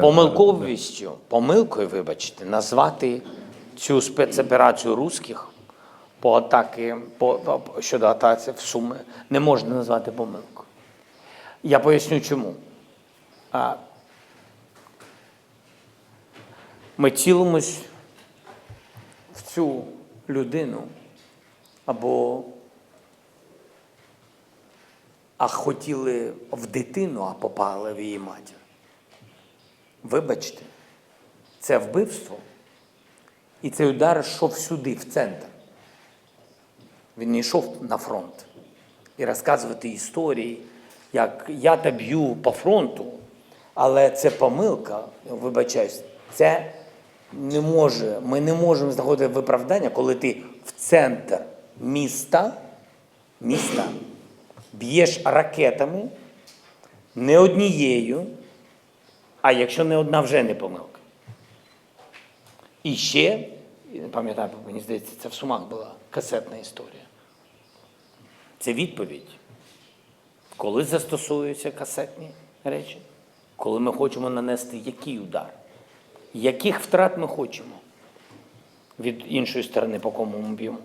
Помилковістю, помилкою, вибачте, назвати цю спецоперацію русських по атаки по, щодо атаки в Суми не можна назвати помилкою. Я поясню чому. А, ми цілимось в цю людину або а хотіли в дитину, а попали в її матір. Вибачте, це вбивство. І цей удар йшов сюди, в центр. Він не йшов на фронт. І розказувати історії, як я та б'ю по фронту, але це помилка, вибачаюсь, це не може, ми не можемо знаходити виправдання, коли ти в центр міста, міста б'єш ракетами не однією, а якщо не одна, вже не помилка. І ще, пам'ятаю, мені здається, це в Сумах була касетна історія. Це відповідь. Коли застосовуються касетні речі, коли ми хочемо нанести який удар, яких втрат ми хочемо від іншої сторони, по кому ми б'ємо.